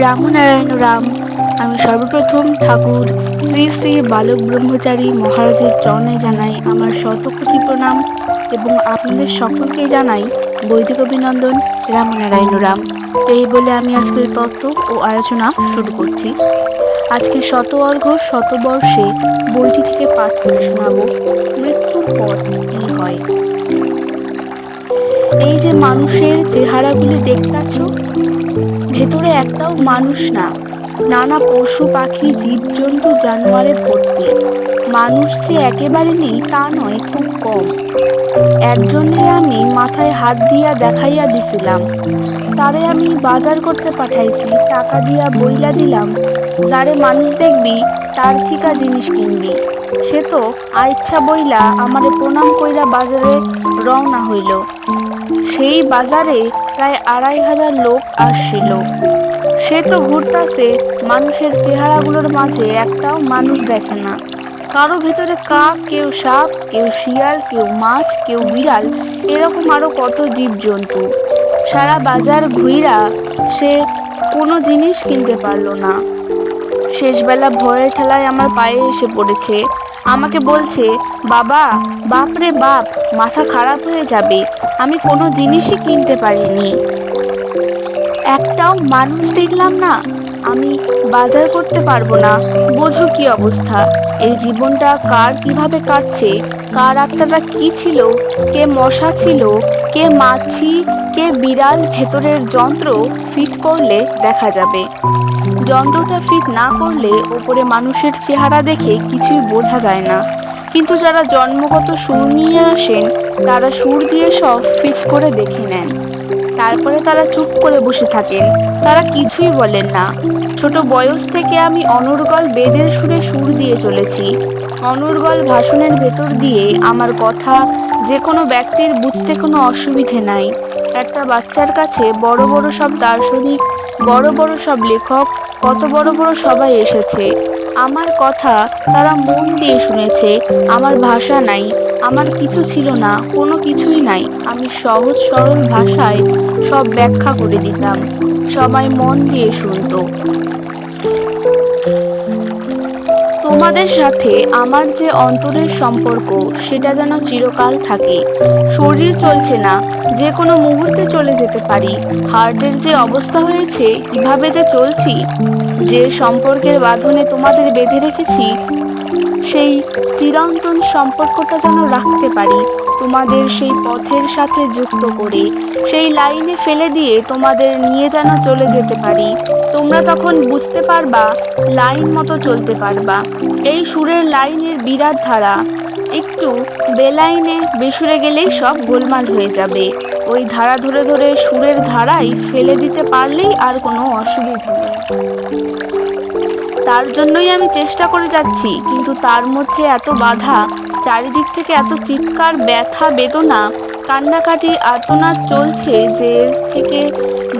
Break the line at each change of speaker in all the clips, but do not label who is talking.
রামনারায়ণ রাম আমি সর্বপ্রথম ঠাকুর শ্রী শ্রী বালক ব্রহ্মচারী মহারাজের চরণে জানাই আমার শতকোটি প্রণাম এবং আপনাদের সকলকে জানাই বৈদিক অভিনন্দন রামনারায়ণ রাম এই বলে আমি আজকের তত্ত্ব ও আলোচনা শুরু করছি। আজকে শত অর্ঘ শতবর্ষে বইটি থেকে পাঠ করে শোনাবো। মৃত্যুর পর কি হয়? এই যে মানুষের চেহারাগুলি দেখতেছ ভেতরে একটাও মানুষ না। নানা পশু পাখি, জীবজন্তু জানোয়ারে ভর্তি মানুষ যে একেবারে নেই তা নয়, খুব কম। একজনকে আমি মাথায় হাত দিয়া দেখাইয়া দিছিলাম। তারে আমি বাজার করতে পাঠাইছি, টাকা দিয়া বইলা দিলাম। যারে মানুষ দেখবি, তার থিকা জিনিস কিনবি। সে তো আইচ্ছা বইলা আমারে প্রণাম কইরা বাজারে রওনা হইল। সেই বাজারে প্রায় আড়াই হাজার লোক আসছিল। সে তো ঘুরতাছে, মানুষের চেহারাগুলোর মাঝে একটাও মানুষ দেখে না। কারও ভেতরে কাক, কেউ সাপ, কেউ শিয়াল, কেউ মাছ, কেউ বিড়াল, এরকম আরও কত জীবজন্তু। সারা বাজার ঘুইরা সে কোনো জিনিস কিনতে পারল না। শেষবেলা ভয়ের ঠেলায় আমার পায়ে এসে পড়েছে। আমাকে বলছে, বাবা বাপরে বাপ, মাথা খারাপ হয়ে যাবে। আমি কোনো জিনিসই কিনতে পারিনি। একটাও মানুষ দেখলাম না। আমি বাজার করতে পারব না। বোঝো কি অবস্থা? এই জীবনটা কার কীভাবে কাটছে? কার আত্মাটা কি ছিল? কে মশা ছিল? কে মাছি? কে বিড়াল ভেতরের যন্ত্র ফিট করলে দেখা যাবে। যন্ত্রটা ফিট না করলে ওপরে মানুষের চেহারা দেখে কিছুই বোঝা যায় না। কিন্তু যারা জন্মগত সুর নিয়ে আসেন, তারা সুর দিয়ে সব ফিট করে দেখে নেন। তারপরে তারা চুপ করে বসে থাকেন। তারা কিছুই বলেন না। ছোট বয়স থেকে আমি অনর্গল বেদের সুরে সুর দিয়ে চলেছি। অনর্গল ভাষণের ভেতর দিয়ে আমার কথা, যে কোনো ব্যক্তির বুঝতে কোনো অসুবিধে নাই। একটা বাচ্চার কাছে বড় বড় সব দার্শনিক, বড় বড় সব লেখক কত বড় বড় সবাই এসেছে। আমার কথা তারা মন দিয়ে শুনেছে, আমার ভাষা নাই, আমার কিছু ছিল না, কোনো কিছুই নাই। আমি সহজ সরল ভাষায় সব ব্যাখ্যা করে দিতাম। সবাই মন দিয়ে শুনতো। তোমাদের সাথে আমার যে অন্তরের সম্পর্ক, সেটা যেন চিরকাল থাকে। শরীর চলছে না, যে কোনো মুহূর্তে চলে যেতে পারি। হার্টের যে অবস্থা হয়েছে, কীভাবে যে চলছি, যে সম্পর্কের বাঁধনে তোমাদের বেঁধে রেখেছি, সেই চিরন্তন সম্পর্কটা যেন রাখতে পারি। তোমাদের সেই পথের সাথে যুক্ত করে, সেই লাইনে ফেলে দিয়ে তোমাদের নিয়ে যেন চলে যেতে পারি। তোমরা তখন বুঝতে পারবা, লাইন মতো চলতে পারবা। এই সুরের লাইনের বিরাট ধারা, একটু বেলাইনে বেসুরে গেলেই সব গোলমাল হয়ে যাবে। ওই ধারা ধরে ধরে সুরের ধারাই ফেলে দিতে পারলেই আর কোনো অসুবিধা নেই। তার জন্যই আমি চেষ্টা করে যাচ্ছি, কিন্তু তার মধ্যে এত বাধা চারিদিক থেকে এত চিৎকার, ব্যথা, বেদনা, কান্নাকাটি, আর্তনাদ চলছে যে থেকে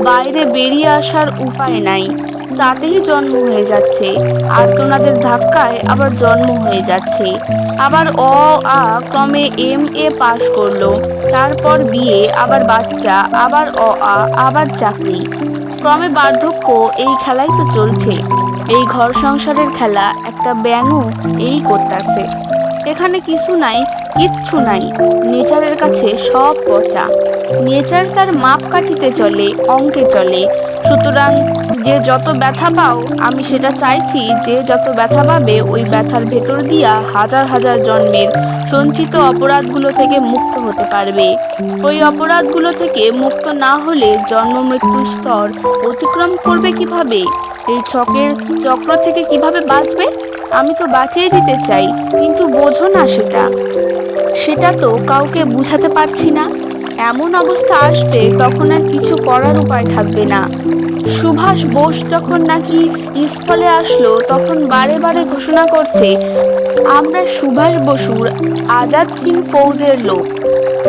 বাইরে বেরিয়ে আসার উপায় নাই। তাতেই জন্ম হয়ে যাচ্ছে। আর্তনাদের ধাক্কায় আবার জন্ম হয়ে যাচ্ছে। আবার অ, আ ক্রমে এম, এ পাশ করল। তারপর বিয়ে, আবার বাচ্চা, আবার অ, আ, আবার চাকরি। ক্রমে বার্ধক্য, এই খেলাই তো চলছে। এই ঘর সংসারের খেলা, একটা ব্যাঙও এই করতেছে। এখানে কিছু নাই, কিচ্ছু নাই। নেচারের কাছে সব পচা। নেচার তার মাপ কাঠিতে চলে, অঙ্কে চলে। সুতরাং যে যত ব্যথা পাও, আমি সেটা চাইছি যে যত ব্যথা পাবে, ওই ব্যথার ভেতর দিয়া হাজার হাজার জন্মের সঞ্চিত অপরাধগুলো থেকে মুক্ত হতে পারবে। ওই অপরাধগুলো থেকে মুক্ত না হলে জন্ম মৃত্যুর স্তর অতিক্রম করবে কীভাবে? এই ছকের চক্র থেকে কীভাবে বাঁচবে? আমি তো বাঁচিয়ে দিতে চাই, কিন্তু বোঝো না সেটা। সেটা তো কাউকে বুঝাতে পারছি না। এমন অবস্থা আসবে তখন আর কিছু করার উপায় থাকবে না। সুভাষ বোস যখন নাকি ইস্ফলে আসলো, তখন বারে বারে ঘোষণা করছে, আমরা সুভাষ বসুর আজাদ হিন্দ ফৌজের লোক।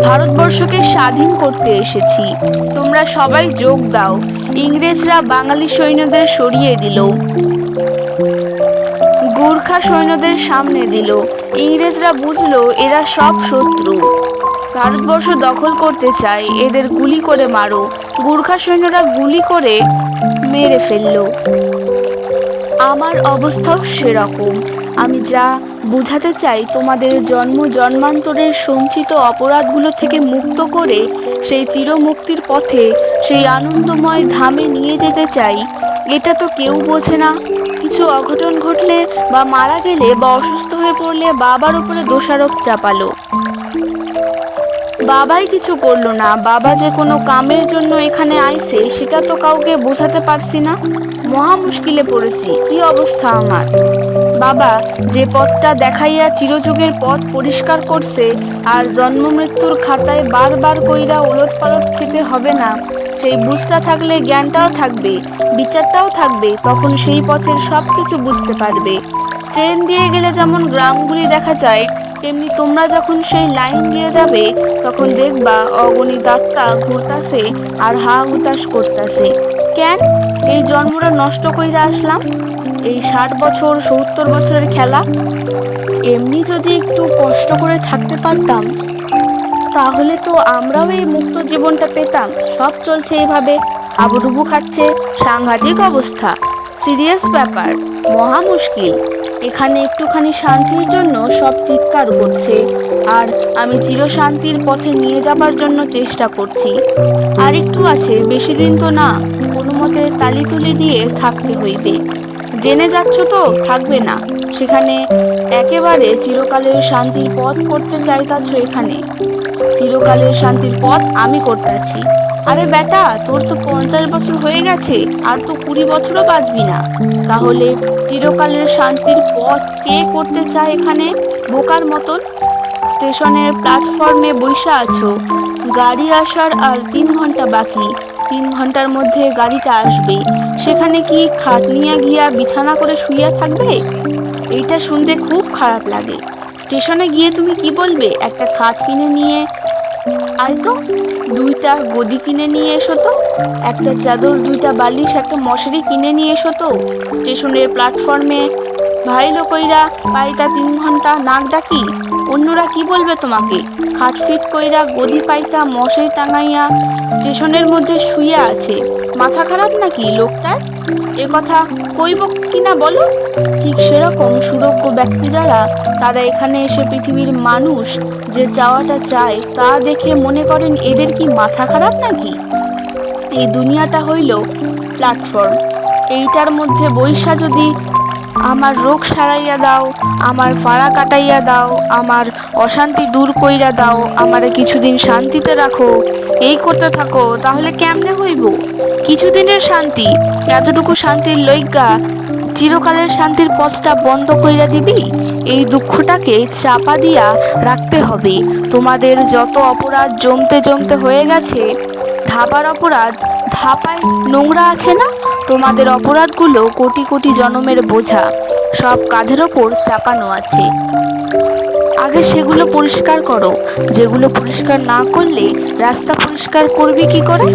ভারতবর্ষকে স্বাধীন করতে এসেছি। তোমরা সবাই যোগ দাও। ইংরেজরা বাঙালি সৈন্যদের সরিয়ে দিল। গুর্খা সৈন্যদের সামনে দিল। ইংরেজরা বুঝলো, এরা সব শত্রু। ভারতবর্ষ দখল করতে চায়, এদের গুলি করে মারো। গুর্খা সৈন্যরা গুলি করে মেরে ফেলল। আমার অবস্থাও সেরকম। আমি যা বোঝাতে চাই, তোমাদের জন্ম জন্মান্তরের সঞ্চিত অপরাধগুলো থেকে মুক্ত করে সেই চিরমুক্তির পথে সেই আনন্দময় ধামে নিয়ে যেতে চাই, এটা তো কেউ বোঝে না। কিছু অঘটন ঘটলে বা মারা গেলে বা অসুস্থ হয়ে পড়লে বাবার উপরে দোষারোপ চাপালো। বাবাই কিছু করল না। বাবা যে কোনো কামের জন্য এখানে আইছে, সেটা তো কাউকে বোঝাতে পারছি না। মহা মুশকিলে পড়েছি। কি অবস্থা আমার? বাবা যে পথটা দেখাইয়া চিরযুগের পথ পরিষ্কার করছে, আর জন্ম মৃত্যুর খাতায় বারবার কইরা ওলট পালট খেতে হবে না সেই বুঝটা থাকলে জ্ঞানটাও থাকবে, বিচারটাও থাকবে, তখন সেই পথের সব কিছু বুঝতে পারবে। ট্রেন দিয়ে গেলে যেমন গ্রামগুলি দেখা যায়, তেমনি তোমরা যখন সেই লাইন দিয়ে যাবে, তখন দেখবা অগণিত আত্মা ঘুরতাছে আর হা হুতাশ করতাছে। কেন? এই জন্মটা নষ্ট কইরা আসলাম? এই ষাট বছর, সত্তর বছরের খেলা? এমনি যদি একটু কষ্ট করে থাকতে পারতাম তাহলে তো আমরাও এই মুক্ত জীবনটা পেতাম। সব চলছে এইভাবে আবুডুবু খাচ্ছে। সাংঘাতিক অবস্থা। সিরিয়াস ব্যাপার। মহা মুশকিল। এখানে একটুখানি শান্তির জন্য সব চিৎকার করছে। আর আমি চিরশান্তির পথে নিয়ে যাবার জন্য চেষ্টা করছি। আর একটু আছে, বেশি দিন তো না। কোনো মতে তালি দিয়ে থাকতে হইবে। জেনে যাচ্ছ তো, থাকবে না। সেখানে একেবারে চিরকালের শান্তির পথ করতে চাইতাছ এখানে। চিরকালের শান্তির পথ আমি করতেছি। আরে বেটা, তোর তো পঞ্চাশ বছর হয়ে গেছে, আর তো কুড়ি বছরও বাঁচবি না। তাহলে চিরকালের শান্তির পথ কে করতে চায় এখানে? বোকার মতন। স্টেশনের প্ল্যাটফর্মে বৈশা আছো। গাড়ি আসার আর তিন ঘণ্টা বাকি। তিন ঘণ্টার মধ্যে গাড়িটা আসবে। সেখানে কি খাট নিয়ে গিয়া বিছানা করে শুইয়া থাকবে? এইটা শুনতে খুব খারাপ লাগে। স্টেশনে গিয়ে তুমি কি বলবে? একটা খাট কিনে নিয়ে আয় তো। দুইটা গদি কিনে নিয়ে এসো তো। একটা চাদর, দুইটা বালিশ, একটা মশারি কিনে নিয়ে এসো তো। স্টেশনের প্ল্যাটফর্মে ভাই লোকইরা পাইতা তিন ঘণ্টা নাক ডাকি। অন্যরা কি বলবে তোমাকে? খাট ফিট কইরা গদি পাইতা মশারি টাঙাইয়া স্টেশনের মধ্যে শুয়ে আছে। মাথা খারাপ নাকি লোকটার? এ কথা কইব কিনা বলো? ঠিক সেরকম সুরজ্ঞ ব্যক্তি যারা, তারা এখানে এসে পৃথিবীর মানুষ যে চাওয়াটা চায়, তা দেখে মনে করেন এদের কি মাথা খারাপ নাকি? এই দুনিয়াটা হইল প্ল্যাটফর্ম এইটার মধ্যে বৈশা যদি আমার রোগ সারাইয়া দাও, আমার ফাড়া কাটাইয়া দাও, আমার অশান্তি দূর কইরা দাও, আমারে কিছুদিন শান্তিতে রাখো এই করতে থাকো, তাহলে কেমনে হইব? কিছুদিনের শান্তি, এতটুকু শান্তির লইগা চিরকালের শান্তির পথটা বন্ধ কইরা দিবি? এই দুঃখটাকে চাপা দিয়া রাখতে হবে। তোমাদের যত অপরাধ জমতে জমতে হয়ে গেছে ধাপার অপরাধ, ধাপায় নোংরা আছে না? তোমাদের অপরাধগুলো কোটি কোটি জনমের বোঝা, সব কাঁধের ওপর চাপানো আছে। আগে সেগুলো পরিষ্কার করো। যেগুলো পরিষ্কার না করলে রাস্তা পরিষ্কার করবি কি করে?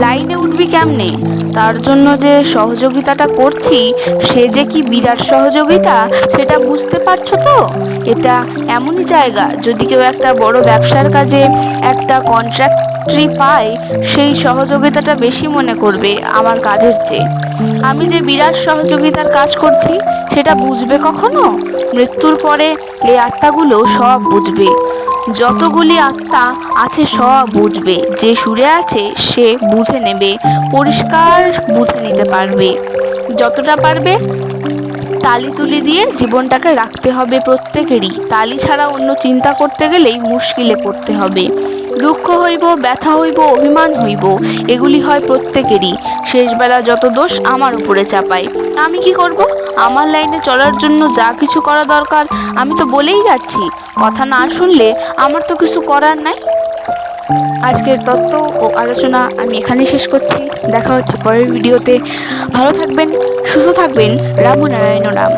লাইনে উঠবি কেমনে? তার জন্য যে সহযোগিতাটা করছি, সে যে কি বিরাট সহযোগিতা, সেটা বুঝতে পারছ তো? এটা এমনই জায়গা, যদি কেউ একটা বড় ব্যবসার কাজে একটা কন্ট্রাক্টরি পায় সেই সহযোগিতাটা বেশি মনে করবে আমার কাজের চেয়ে। আমি যে বিরাট সহযোগিতার কাজ করছি, সেটা বুঝবে কখনো? মৃত্যুর পরে এই আত্মাগুলো সব বুঝবে। যতগুলি আত্মা আছে, সব বুঝবে। যে সুরে আছে, সে বুঝে নেবে, পরিষ্কার বুঝে নিতে পারবে। যতটা পারবে, তালি তুলি দিয়ে জীবনটাকে রাখতে হবে প্রত্যেকেরই। তালি ছাড়া অন্য চিন্তা করতে গেলেই মুশকিলে পড়তে হবে। দুঃখ হইব, ব্যথা হইব, অভিমান হইব, এগুলি হয় প্রত্যেকেরই। শেষবেলা যত দোষ আমার উপরে চাপায়। আমি কি করব? আমার লাইনে চলার জন্য যা কিছু করা দরকার, আমি তো বলেই যাচ্ছি। কথা না শুনলে আমার তো কিছু করার নাই। আজকের তত্ত্ব ও আলোচনা আমি এখানেই শেষ করছি। দেখা হচ্ছে পরের ভিডিওতে। ভালো থাকবেন, সুস্থ থাকবেন। রামনারায়ণ রাম।